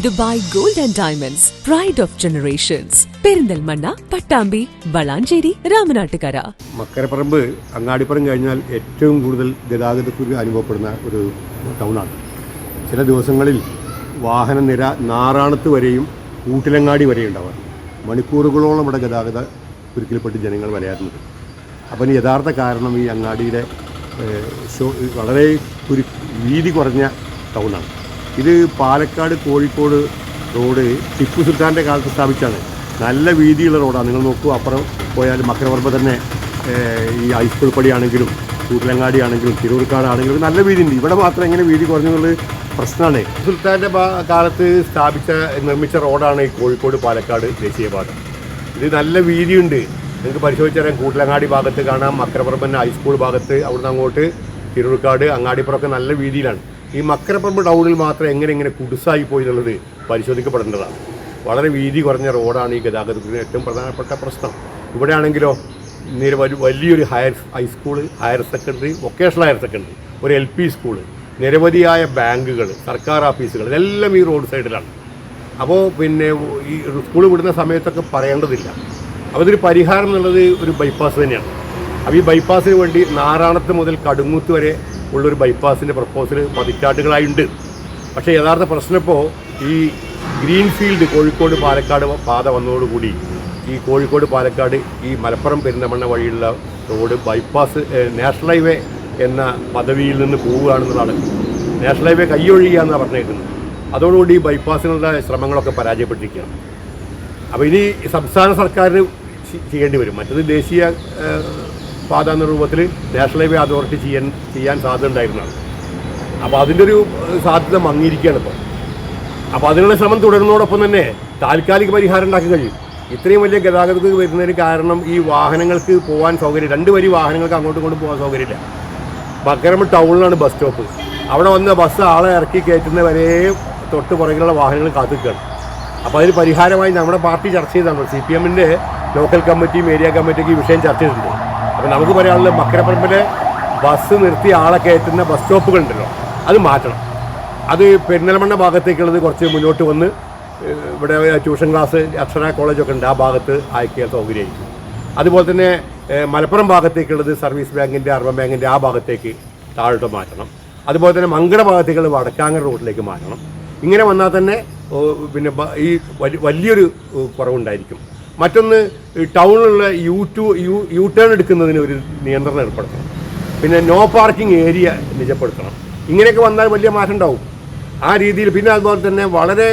Dubai gold and diamonds pride of generations Perinthalmanna Pattambi Valanchery Ramanattukara. Makkaraparamba Angadipuram കഴിഞ്ഞാൽ ഏറ്റവും കൂടുതൽ ഗതാഗതക്കുരു അനുഭവപ്പെടുന്ന ഒരു ടൗണാണ്. ചില ദിവസങ്ങളിൽ വാഹന നിര നാറാണത്ത് വരെയും കൂട്ടിലങ്ങാടി വരെയും ഉണ്ടാവാം മണിക്കൂറുകളോളം ഇവിടെ ഗതാഗത കുരുക്കിൽപ്പെട്ട് ജനങ്ങൾ വരാറുണ്ട് അപ്പം യഥാർത്ഥ കാരണം ഈ അങ്ങാടിയുടെ വളരെ കുരു വീതി കുറഞ്ഞ ടൗണാണ്. ഇത് പാലക്കാട് കോഴിക്കോട് റോഡ് ടിപ്പു സുൽത്താന്റെ കാലത്ത് സ്ഥാപിച്ചാണ്. നല്ല വീതിയുള്ള റോഡാണ്. നിങ്ങൾ നോക്കൂ അപ്പുറം പോയാൽ മക്കരവർമ്മ തന്നെ ഈ ഹൈസ്കൂൾ പടിയാണെങ്കിലും കൂട്ടിലങ്ങാടി ആണെങ്കിലും തിരൂർക്കാടാണെങ്കിലും നല്ല വീതി ഉണ്ട് ഇവിടെ മാത്രം എങ്ങനെ വീതി കുറഞ്ഞെന്നുള്ളത് പ്രശ്നമാണ്. സുൽത്താന്റെ കാലത്ത് സ്ഥാപിച്ച നിർമ്മിച്ച റോഡാണ് ഈ കോഴിക്കോട് പാലക്കാട് ദേശീയപാത ഇത് നല്ല വീതിയുണ്ട്. നിങ്ങൾക്ക് പരിശോധിച്ചറിയാം കൂട്ടിലങ്ങാടി ഭാഗത്ത് കാണാം മക്കരപ്പുറമ്പൻ ഹൈസ്കൂൾ ഭാഗത്ത് അവിടുന്ന് അങ്ങോട്ട് തിരൂർക്കാട് അങ്ങാടിപ്പുറമൊക്കെ നല്ല വീതിയിലാണ്. ഈ മക്കരപ്പറമ്പ് ടൗണിൽ മാത്രം എങ്ങനെ ഇങ്ങനെ കുടുസായി പോയി എന്നുള്ളത് പരിശോധിക്കപ്പെടേണ്ടതാണ്. വളരെ വീതി കുറഞ്ഞ റോഡാണ് ഈ ഗതാഗതത്തിന് ഏറ്റവും പ്രധാനപ്പെട്ട പ്രശ്നം. ഇവിടെയാണെങ്കിലോ നിരവധി വലിയൊരു higher high school higher secondary vocational higher secondary ഒരു എൽ പി സ്കൂൾ നിരവധിയായ ബാങ്കുകൾ സർക്കാർ ഓഫീസുകൾ ഇതെല്ലാം ഈ റോഡ് സൈഡിലാണ്. അപ്പോൾ പിന്നെ ഈ സ്കൂൾ വിടുന്ന സമയത്തൊക്കെ പറയേണ്ടതില്ല. അപ്പോൾ ഇതൊരു പരിഹാരം എന്നുള്ളത് ഒരു ബൈപ്പാസ് തന്നെയാണ്. അപ്പോൾ ഈ ബൈപ്പാസിന് വേണ്ടി നാറാണത്ത് മുതൽ കടുങ്ങൂത്ത് വരെ ഉള്ളൊരു ബൈപ്പാസിന്റെ പ്രപ്പോസൽ പതിറ്റാണ്ടുകളായുണ്ട് പക്ഷേ യഥാർത്ഥ പ്രശ്നം ഇപ്പോൾ ഈ ഗ്രീൻഫീൽഡ് കോഴിക്കോട് പാലക്കാട് പാത വന്നതോടുകൂടി ഈ കോഴിക്കോട് പാലക്കാട് ഈ മലപ്പുറം പെരിന്തമണ്ണ വഴിയുള്ള റോഡ് ബൈപ്പാസ് നാഷണൽ ഹൈവേ എന്ന പദവിയിൽ നിന്ന് പോവുകയാണെന്നുള്ളതാണ്. നാഷണൽ ഹൈവേ കൈയൊഴിയുക എന്നാണ് പറഞ്ഞേക്കുന്നത്. അതോടുകൂടി ഈ ബൈപ്പാസിനുള്ള ശ്രമങ്ങളൊക്കെ പരാജയപ്പെട്ടിരിക്കുകയാണ്. അപ്പോൾ ഇനി സംസ്ഥാന സർക്കാരിന് ചെയ്യേണ്ടി വരും. മറ്റത് ദേശീയ പാത എന്ന രൂപത്തിൽ നാഷണൽ ഹൈവേ അതോറിറ്റി ചെയ്യാൻ ചെയ്യാൻ സാധ്യത ഉണ്ടായിരുന്നതാണ്. അപ്പോൾ അതിന്റെ ഒരു സാധ്യത മങ്ങിയിരിക്കുകയാണ് ഇപ്പോൾ അപ്പോൾ അതിനുള്ള ശ്രമം തുടരുന്നതോടൊപ്പം തന്നെ താൽക്കാലിക പരിഹാരം ഉണ്ടാക്കി കഴിയും. ഇത്രയും വലിയ ഗതാഗതത്തിൽ വരുന്നതിന് കാരണം ഈ വാഹനങ്ങൾക്ക് പോകാൻ സൗകര്യം രണ്ട് വരി വാഹനങ്ങൾക്ക് അങ്ങോട്ടും ഇങ്ങോട്ടും പോകാൻ സൗകര്യമില്ല. ബക്കരമ്പ് ടൗണിലാണ് ബസ് സ്റ്റോപ്പ്. അവിടെ വന്ന ബസ് ആളെ ഇറക്കി കയറ്റുന്ന വരെ തൊട്ട് പുറകിലുള്ള വാഹനങ്ങൾ കാത്തിക്കുകയാണ് അപ്പോൾ അതിന് പരിഹാരമായി നമ്മുടെ പാർട്ടി ചർച്ച ചെയ്താണ് സി പി എമ്മിന്റെ ലോക്കൽ കമ്മിറ്റിയും ഏരിയ കമ്മിറ്റിക്ക് ഈ വിഷയം ചർച്ച ചെയ്തിട്ടുണ്ട്. അപ്പോൾ നമുക്ക് പറയാനുള്ളത് മക്കരപ്പറമ്പിലെ ബസ് നിർത്തി ആളെ കയറ്റുന്ന ബസ് സ്റ്റോപ്പുകൾ ഉണ്ടല്ലോ അത് മാറ്റണം. അത് പെരിന്തൽമണ്ണ ഭാഗത്തേക്കുള്ളത് കുറച്ച് മുന്നോട്ട് വന്ന് ഇവിടെ ട്യൂഷൻ ക്ലാസ് അക്ഷര കോളേജൊക്കെ ഉണ്ട്. ആ ഭാഗത്ത് അയക്കിയാൽ സൗകര്യമായിരിക്കും. അതുപോലെ തന്നെ മലപ്പുറം ഭാഗത്തേക്കുള്ളത് സർവീസ് ബാങ്കിന്റെ അർബൻ ബാങ്കിന്റെ ആ ഭാഗത്തേക്ക് താഴോട്ട് മാറ്റണം. അതുപോലെ തന്നെ മങ്കട ഭാഗത്തേക്കുള്ള വടക്കാങ്ങര റോഡിലേക്ക് മാറ്റണം. ഇങ്ങനെ വന്നാൽ തന്നെ പിന്നെ ഈ വലിയൊരു കുറവുണ്ടായിരിക്കും. മറ്റൊന്ന് ടൗണിലുള്ള U to U U turn എടുക്കുന്നതിന് ഒരു നിയന്ത്രണം ഏർപ്പെടുത്തണം. പിന്നെ നോ പാർക്കിംഗ് ഏരിയ നിജപ്പെടുത്തണം. ഇങ്ങനെയൊക്കെ വന്നാൽ വലിയ മാറ്റം ഉണ്ടാവും ആ രീതിയിൽ പിന്നെ അതുപോലെ തന്നെ വളരെ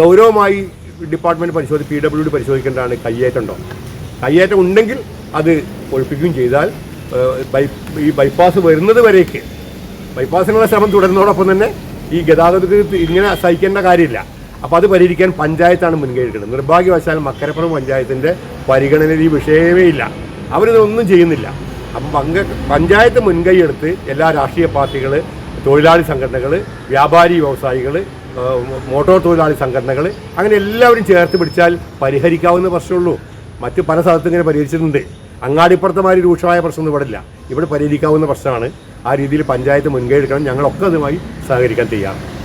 ഗൗരവമായി ഡിപ്പാർട്ട്മെന്റ് പരിശോധി പി ഡബ്ല്യു ഡി പരിശോധിക്കേണ്ടതാണ് കയ്യേറ്റം ഉണ്ടോ കയ്യേറ്റം ഉണ്ടെങ്കിൽ അത് ഒഴിപ്പിക്കുകയും ചെയ്താൽ ബൈ ഈ ബൈപ്പാസ് വരുന്നത് വരേക്ക് ബൈപ്പാസിനുള്ള ശ്രമം തുടരുന്നതോടൊപ്പം തന്നെ ഈ ഗതാഗതത്തിൽ ഇങ്ങനെ സഹിക്കേണ്ട കാര്യമില്ല. അപ്പോൾ അത് പരിഹരിക്കാൻ പഞ്ചായത്താണ് മുൻകൈ എടുക്കുന്നത് നിർഭാഗ്യവശാൽ മക്കരപ്പുറം പഞ്ചായത്തിന്റെ പരിഗണനയിൽ ഈ വിഷയമേ ഇല്ല. അവരിതൊന്നും ചെയ്യുന്നില്ല. അപ്പം പങ്ക പഞ്ചായത്ത് മുൻകൈ എടുത്ത് എല്ലാ രാഷ്ട്രീയ പാർട്ടികൾ തൊഴിലാളി സംഘടനകൾ വ്യാപാരി വ്യവസായികൾ മോട്ടോർ തൊഴിലാളി സംഘടനകൾ അങ്ങനെ എല്ലാവരും ചേർത്ത് പിടിച്ചാൽ പരിഹരിക്കാവുന്ന പ്രശ്നമുള്ളൂ. മറ്റ് പല സ്ഥലത്തും ഇങ്ങനെ പരിഹരിച്ചിട്ടുണ്ട്. അങ്ങാടിപ്പുറത്തെ മാതിരി രൂക്ഷമായ പ്രശ്നമൊന്നും ഇവിടെ ഇവിടെ പരിഹരിക്കാവുന്ന പ്രശ്നമാണ്. ആ രീതിയിൽ പഞ്ചായത്ത് മുൻകൈ എടുക്കണം ഞങ്ങളൊക്കെ അതുമായി സഹകരിക്കാൻ തയ്യാറാണ്.